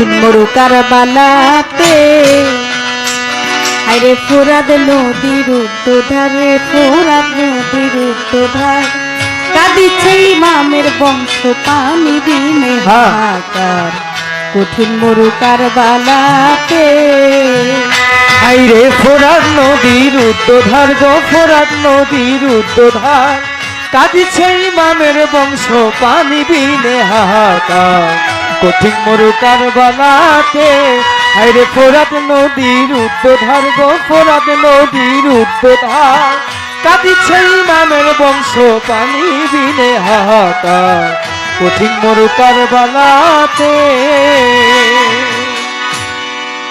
কঠিন মরু কারবালাতে। আরে ফোরাদ নদীর উদ্ধারে ফোরাদ নদীর উদ্ধার কাঁদিছে ইমামের বংশ পানি বিনে হ্যাঁ। হাহাকার কঠিন মরুকার বালাতে আইরে ফোরাত নদীর উদ্ধার গো ফোরাদ নদীর উদ্ধার কাঁদিছে ইমামের বংশ পানি বিনে হাহাকার কঠিন মরুকার বালাতে আইরে ফোরাত নদীর উদ্ধার গো, ফোরাত নদীর উদ্ধার কাঁদিছে ইমামের বংশ পানি বিনে হাহাকার। কঠিন মরুকার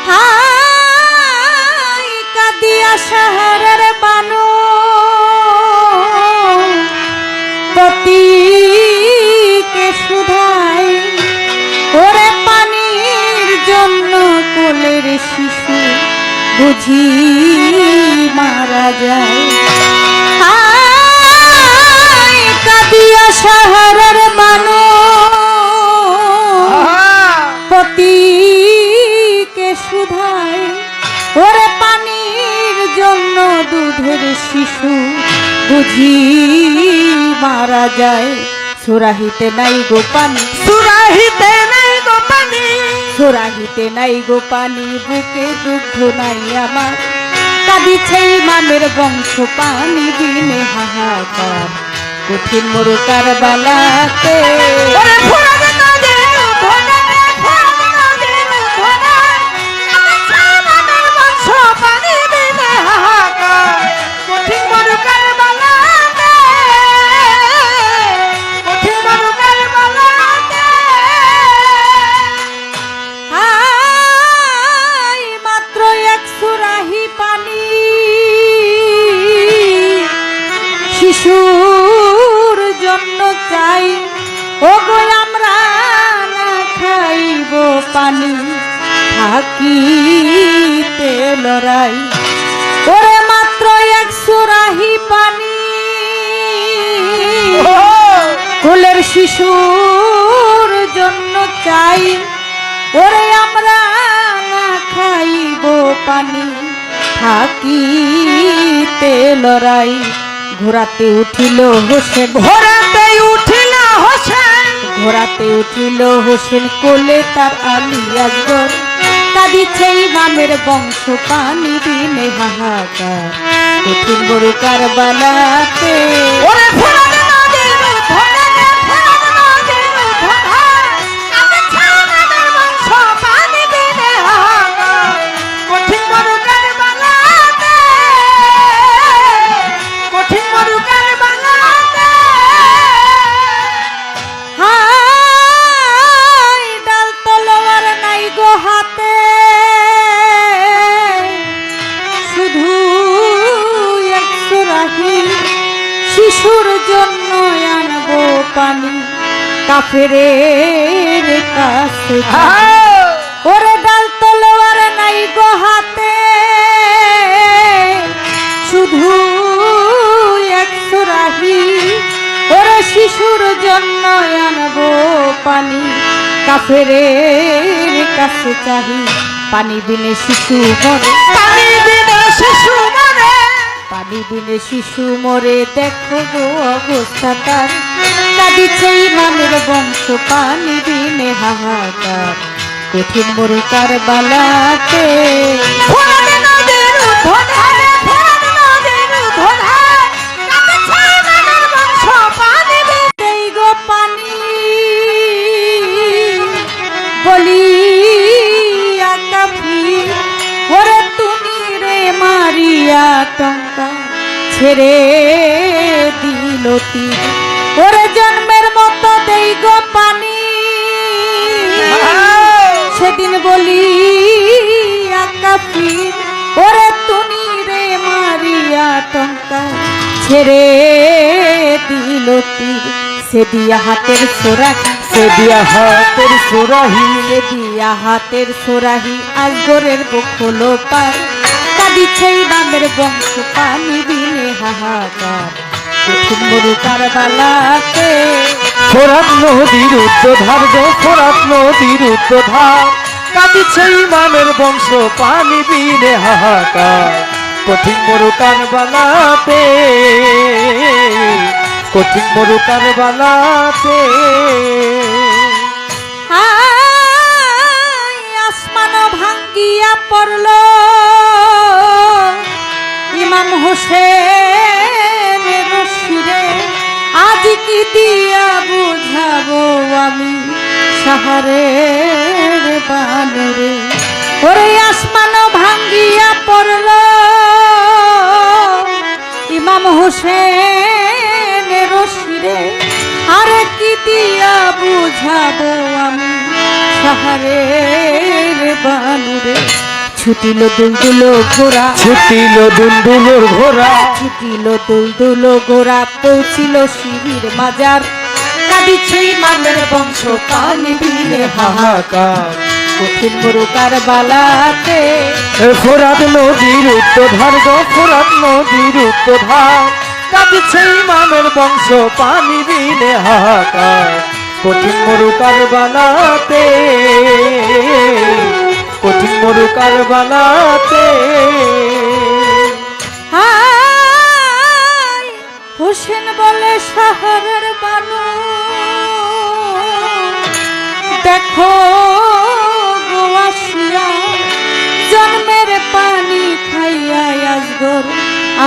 হাই কাদিয়া শহরের বানু পতিকে বুঝি মারা যায়। কাদিয়া শহরের মানুষ। পতিকে সুধায় ওরে পানির জন্য দুধের শিশু। বুঝি মারা যায়। সুরাহিতে নাই গো পানি সুরাহিতে নাই গো পানি সুরাহিতে নাই গো পানি বুকে দুগ্ধ নাই আমার। কাঁদিছে মামের বংশ পানি দিনে হাহাকার। কঠিন বালাতে। চাই ও গো আমরা না খাইব পানি থাকিতে লড়াই। ওরে মাত্র এক সুরাহি পানি। কোলের শিশুর জন্য চাই ওরে আমরা না খাইব পানি থাকিতে লড়াই। ঘোরাতে উঠিল ভোরাতে উঠিল ঘোরাতে উঠিল হোসেন কোলে তার আলী আকবর কাঁদিছে ইমামের বংশ পানি দিনে হাহাকার। কঠিন বড়ুকার বালাতে পানি কাছে আহ! ওরে ডাল তলোয়ার নাই গো হাতে। শুধু একশো রাহি ওরে শিশুর জন্য আনব পানি কাফেরের কাছে চাহি। পানি বিনে শিশু মরে। পানি বিনে শিশু মরে। পানি বিনে শিশু মরে দেখো গো অবস্থা তার। কাঁদিছে ইমামের বংশ পানি বিনে হাহাকার। কঠিন মরুকার বালাতে। ফোরাত নদীর উদ্ধারে, সেদিন বলি ওরে তুমি রে মারিয়া টঙ্কা ছেড়ে দিল তীর সে দিয়া হাতের সোরাহি সে দিয়া হাতের সুরাহি সে দিয়া হাতের সোরাহি আজগরের বখলো পার। কাঁদিছে বামের বংশ পানি বিনে হাহাকার। কঠিন মরুকার বালাতে ফোরাত নদীর উদ্ধার গো ফোরাত নদীর উদ্ধার কাঁদিছে ইমামের বংশ, পানি বিনে হাহাকার। কঠিন মরুকার বালাতে, কঠিন মরুকার বালাতে। হাই আসমান ভাঙ্গিয়া পড়ল। ইমাম হোসেন রশিরে আজ কি দিয়া বুঝাবো আমি? সাহারের বানরে ওরে আসমান ভাঙ্গিয়া পড়ল। ইমাম হোসেন রশিরে আর কি দিয়া বুঝাবো আমি? সাহারের বানুরে ছুটিল দুলদুল ঘোড়া। ছুটিল দুন্দুলোর ঘোড়া। ছুটিল দুলদুল ঘোড়া পৌঁছিল শিবির মাজার। কাঁদিছে মামের বংশ পানি বিলে হাহাকার। কঠিন মরুকার বালাতে। ফোরাত নদীর উত্তধার গো ফোরাত নদীর উত্তধার কাঁদিছে ইমামের বংশ পানি বিনে হাহাকার। কঠিন মরুকার বালাতে। কঠিন মরুকার বালাতে। হোসেন বলে শহরের বানু। দেখো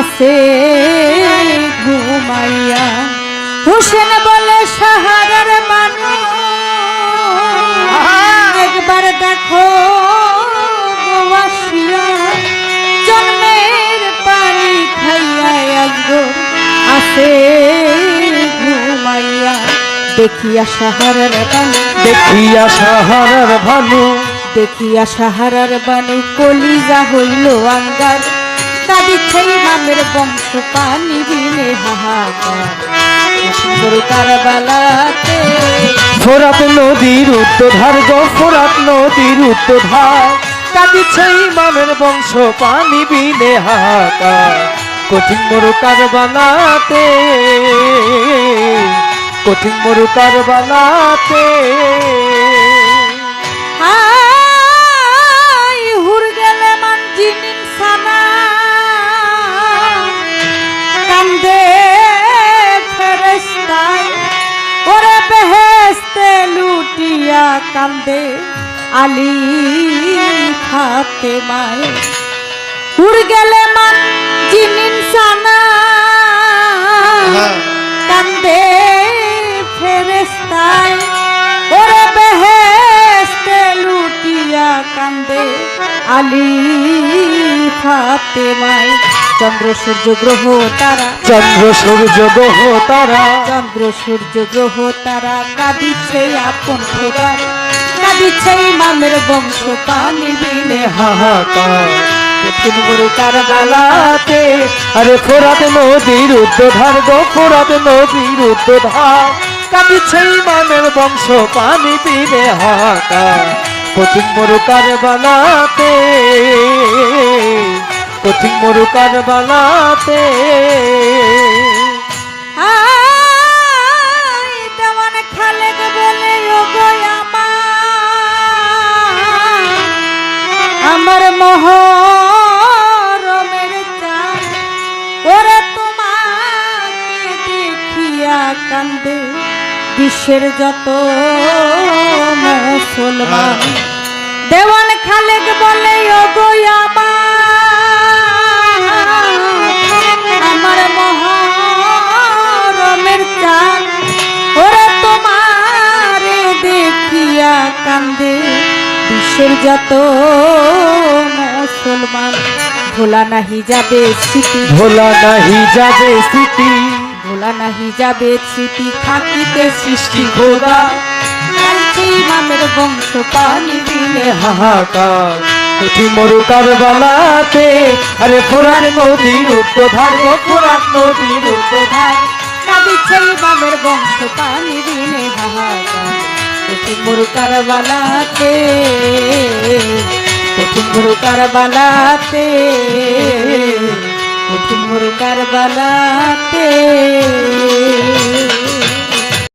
আছে ঘুমাইয়া। হোসেন বলে শহরের বানু একবার দেখো জন্মের পানি খাইয়া আসে ঘুমাইয়া। দেখিয়া সাহারার বাণী দেখিয়া সাহারার ভানু দেখিয়া সাহারার বাণী কলিজা হইল আঙ্গার। বংশ পানি ফোরাত নদীর উত্তধার ফোরাত নদীর উত্তধার ইমামের বংশ পানি বিনে কঠিন মরুকার বানাতে কঠিন বানাতে আলী খাতে মায় হুর গেলে মান জিনিন সানা। কান্দে ফেরেস্তায় ওরে বেহেস্তে লুটিয়া কান্দে আলী ফাতেমায়। চন্দ্র সূর্য গ্রহ তারা। চন্দ্র সূর্য গহ তারা। চন্দ্র সূর্য গ্রহ তারা। কাঁদিছে আপন খোদার কাঁদিছে মামের বংশ পানি বিলে হাহাকার কঠিন গুরু কার বালাতে আরে ফোরাত নদীর উদ্ধার গো, ফোরাত নদীর উদ্ধার। কাঁদিছে ইমামের বংশ পানি পিবে হাহাকার কঠিন মরুকার বালাতে কঠিন মরুকার বালাতে হাই মহরমের চাঁদ ওরে তোমাকে দেখিয়া কান্দে, বিশ্বের যত মুসলমান দেওয়ান খালেক বলে ও আমার আমার মহরমের চাঁদ ওরে তোমারে দেখিয়া কান্দে। বিশ্বের যত মুসলমান ভোলা নাহি যাবে স্মৃতি। ভোলা নাহি যাবে স্মৃতি। ভোলা নাহি যাবে স্মৃতি থাকিতে সৃষ্টি খোদা কালকে মামের বংশ পানি দিলে হাহাকার। কঠিন মরুকার বালাতে আরে ফোরার নদীর গো নদীর মামের বংশ পানি দিলে হাহাকার। কঠিন মুরুকার বালাতে কঠিন মুরুকার বালাতে কঠিন মুরুকার বালাতে